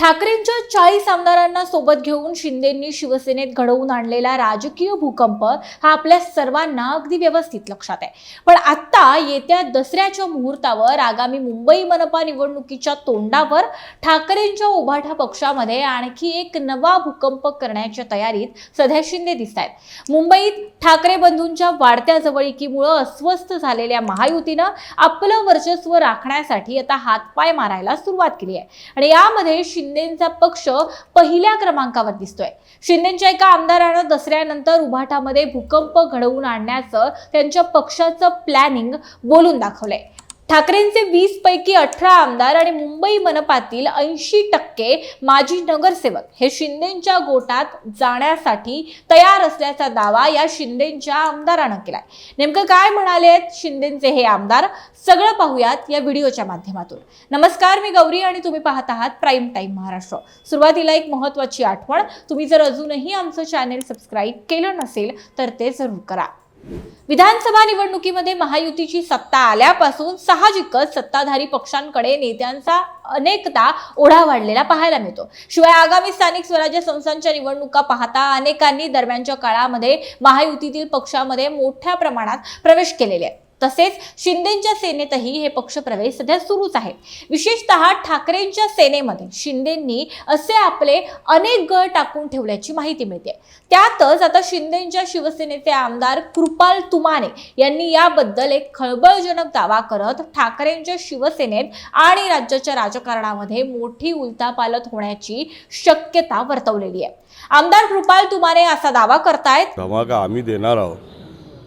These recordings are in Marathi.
ठाकरेंच्या चाळीस आमदारांना सोबत घेऊन शिंदेंनी शिवसेनेत घडवून आणलेला राजकीय भूकंप हा आपल्या सर्वांना अगदी व्यवस्थित लक्षात आहे. पण आत्ता येत्या दसऱ्याच्या मुहूर्तावर आगामी मुंबई मनपा निवडणुकीच्या तोंडावर ठाकरेंच्या उभाठा पक्षामध्ये आणखी एक नवा भूकंप करण्याच्या तयारीत सध्या शिंदे दिसत आहेत मुंबईत ठाकरे बंधूंच्या वाढत्या जवळिकीमुळं अस्वस्थ झालेल्या महायुतीनं आपलं वर्चस्व राखण्यासाठी आता हातपाय मारायला सुरुवात केली आहे. आणि यामध्ये शिंदेचा पक्ष पहिल्या क्रमांकावर दिसतोय. शिंदेच्या एका आमदारानं दसऱ्यानंतर उभाटामध्ये भूकंप घडवून आणण्याचं त्यांच्या पक्षाचं प्लॅनिंग बोलून दाखवलंय. ठाकरेंचे वीस पैकी अठरा आमदार आणि मुंबई मनपातील ऐंशी टक्के माजी नगरसेवक हे शिंदेच्या गोटात जाण्यासाठी तयार असल्याचा दावा या शिंदेच्या आमदारानं केलाय. नेमकं काय म्हणाले आहेत शिंदेचे हे आमदार? सगळं पाहूयात या व्हिडिओच्या माध्यमातून. नमस्कार मी गौरी आणि तुम्ही पाहत आहात प्राईम टाईम महाराष्ट्र. सुरुवातीला एक महत्वाची आठवण तुम्ही जर अजूनही आमचं चॅनेल सबस्क्राईब केलं नसेल तर ते जरूर करा. विधानसभा निवडणुकीमध्ये महायुतीची सत्ता आल्यापासून साहजिकच सत्ताधारी पक्षांकडे नेत्यांचा अनेकदा ओढा वाढलेला पाहायला मिळतो. शिवाय आगामी स्थानिक स्वराज्य संस्थांच्या निवडणुका पाहता अनेकांनी दरम्यानच्या काळामध्ये महायुतीतील पक्षामध्ये मोठ्या प्रमाणात प्रवेश केलेले आहे तसेच शिंदेच्या सेनेतही हे पक्षप्रवेश सध्या सुरूच आहे. विशेषतः ठाकरेंच्या सेनेमध्ये शिंदेंनी असे आपले अनेक गळ टाकून ठेवल्याची माहिती मिळते. त्यातच आता शिंदेच्या शिवसेनेचे आमदार कृपाल तुमाने यांनी याबद्दल एक खळबळजनक दावा करत ठाकरेंच्या शिवसेनेत आणि राज्याच्या राजकारणामध्ये मोठी उलथापालथ होण्याची शक्यता वर्तवलेली आहे. आमदार कृपाल तुमाने असा दावा करतायत आम्ही देणार आहोत.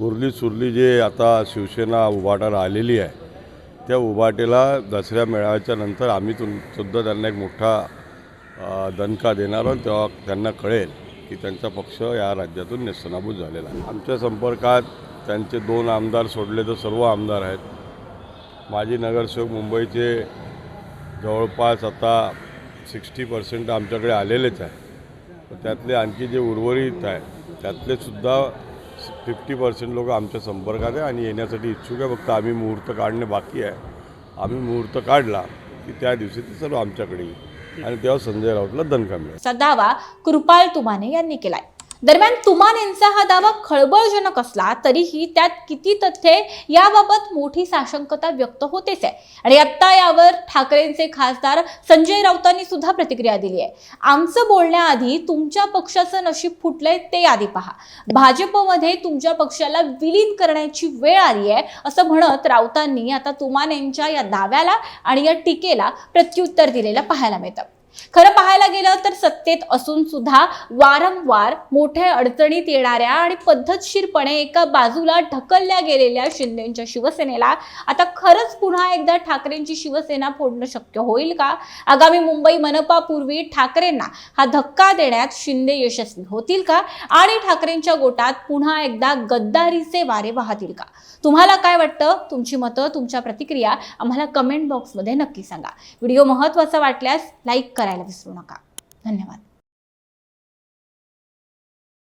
उरली सुरली जे आता शिवसेना उभाटाला आलेली आहे त्या उभाटेला दसऱ्या मेळाव्याच्या नंतर आम्ही तुम सुद्धा त्यांना एक मोठा दणका देणार आहोत. तेव्हा त्यांना कळेल की त्यांचा पक्ष या राज्यातून नेस्तनाभूत झालेला आहे. आमच्या संपर्कात त्यांचे दोन आमदार सोडले तर सर्व आमदार आहेत. माजी नगरसेवक मुंबईचे जवळपास आता सिक्स्टी पर्सेंट आमच्याकडे आलेलेच आहे त्यातले आणखी जे उर्वरित आहे त्यातले सुद्धा फिफ्टी पर्सेंट लोक आमच्या संपर्कात आहे आणि येण्यासाठी इच्छुक आहे. फक्त आम्ही मुहूर्त काढणे बाकी आहे. आम्ही मुहूर्त काढला की त्या दिवशी ते सर्व आमच्याकडे येईल. आणि तेव्हा संजय राऊतला दणका मिळेल. असा दावा कृपाल तुमाने यांनी केलाय. दरम्यान तुमान यांचा हा दावा खळबळजनक असला तरीही त्यात किती तथ्ये याबाबत मोठी साशंकता व्यक्त होतेच आहे. आणि आत्ता यावर ठाकरेंचे खासदार संजय राऊतांनी सुद्धा प्रतिक्रिया दिली आहे. आमचं बोलण्याआधी तुमच्या पक्षाचं नशीब फुटलंय ते आधी पहा. भाजपमध्ये तुमच्या पक्षाला विलीन करण्याची वेळ आली आहे असं म्हणत राऊतांनी आता तुमान यांच्या या दाव्याला आणि या टीकेला प्रत्युत्तर दिलेलं पाहायला मिळतं. खरं पाहायला गेलं तर सत्तेत असून सुद्धा वारंवार मोठ्या अडचणीत येणाऱ्या आणि पद्धतशीरपणे एका बाजूला ढकलल्या गेलेल्या शिंदेच्या शिवसेनेला आता खरंच पुन्हा एकदा ठाकरेंची शिवसेना फोडणं शक्य होईल का? आगामी मुंबई मनपापूर्वी ठाकरेंना हा धक्का देण्यात शिंदे यशस्वी होतील का? आणि ठाकरेंच्या गोटात पुन्हा एकदा गद्दारीचे वारे वाहतील का? तुम्हाला काय वाटतं? तुमची मतं तुमच्या प्रतिक्रिया आम्हाला कमेंट बॉक्समध्ये नक्की सांगा. व्हिडिओ महत्त्वाचा वाटल्यास लाईक करायला विसरू नका. धन्यवाद